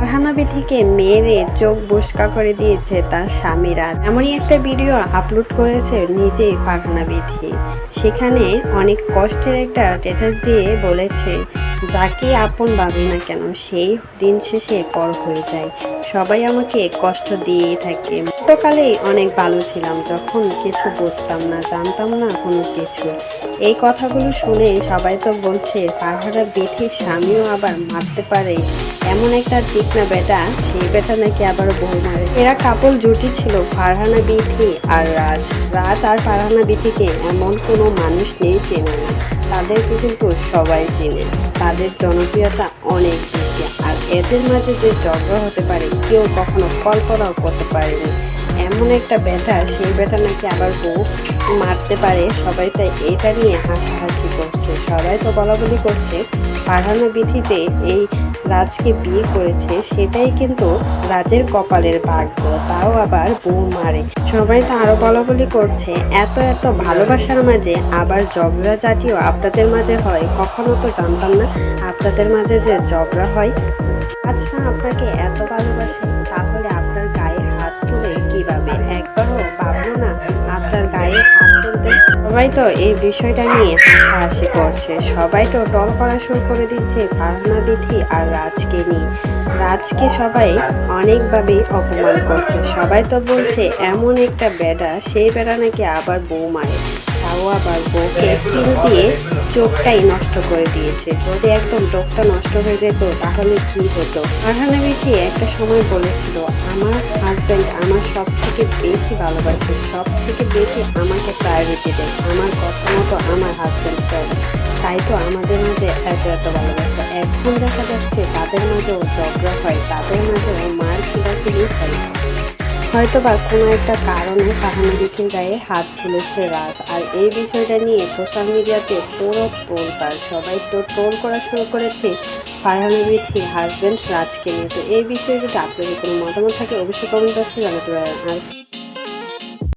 ফারহানা বিথিকে মেরে চোখ বসকা করে দিয়েছে তার স্বামীরা। এমনই একটা ভিডিও আপলোড করেছে নিজেই ফারহানা বিথি। সেখানে অনেক কষ্টের একটা স্ট্যাটাস দিয়ে বলেছে, যাকে আপন ভাবি না কেন, সেই দিন শেষে পর হয়ে যায়। সবাই আমাকে কষ্ট দিয়েই থাকে। ছোটকালেই অনেক ভালো ছিলাম, যখন কিছু বুঝতাম না, জানতাম না কোনো কিছু। এই কথাগুলো শুনে সবাই তো বলছে, ফারহানা বিথির স্বামীও আবার মারতে পারে। এমন একটা না বেটা, সেই বেটা নাকি আবার বউ মারে। এরা কাপল জুটি ছিল, ফারহানা বিথি, আর রাজ। রাজ আর ফারহানা বিথিকে এমন কোনো মানুষ নেই চেনে না। তাদেরকে কিন্তু সবাই চেনে। তাদের জনপ্রিয়তা অনেক বেশি। আর এদের মাঝে যে ঝগড়া হতে পারে, কেউ কখনো কল্পনাও করতে পারেনি। এমন একটা ব্যথা সেই ব্যথা নাকি আবার বউ মারতে পারে। সবাই তাই এটা নিয়ে হাসাহাসি করছে। সবাই তো বলা বলি করছে, ফারহানা বিধিতে এই রাজকে বিয়ে করেছে, সেটাই কিন্তু রাজের কপালের ভাগ্য। তাও আবার বউ মারে। সবাই তো আরও বলা বলি করছে। এত এত ভালোবাসার মাঝে আবার জবরা জাতীয় আপনাদের মাঝে হয়? কখনো তো জানতাম না আপনাদের মাঝে যে জবরা হয়। আচ্ছা আপনাকে এত ভালোবাসে, তাহলে সবাই তো এই বিষয়টা নিয়ে হাসাহাসি করছে। সবাই তো টল করা শুরু করে দিচ্ছে ফারহানা বিথি আর রাজকে নিয়ে। রাজকে সবাই অনেকভাবেই অপমান করছে। সবাই তো বলছে, এমন একটা বেড়া সেই বেড়া নাকি আবার বউ মারে। তাও আবার বউকে তিল দিয়ে চোখটাই নষ্ট করে দিয়েছে। যদি একদম চোখটা নষ্ট হয়ে যেত, তাহলে কি হতো? ফারহানা বিথি একটা সময় বলেছিল, আমার হাজব্যান্ড আমার সব থেকে বেশি ভালোবাসে সব থেকে বেশি আমাকে প্রায়োরিটি দেয়। আমার কথা মতো আমার হাজব্যান্ড চলে তাই তো আমাদের মাঝে এত এত ভালোবাসা। এখন দেখা যাচ্ছে তাদের মাঝেও ঝগড়া হয়, তাদের মাঝেও মার খিলাখিলি হয়। হয়তো বা কোনো একটা কারণে ফাহানা বিথির গায়ে হাত তুলেছে রাজ আর এই বিষয়টা নিয়ে সোশ্যাল মিডিয়াতে পুরো তোলপাড় সবাই তো ট্রোল করা শুরু করেছে ফারহানা বিথির হাজব্যান্ড রাজকে নিয়ে। তো এই বিষয়ে যদি আপনাদের কোনো মতামত থাকে, অবশ্যই কমেন্ট বক্সে জানাতে পারেন। আর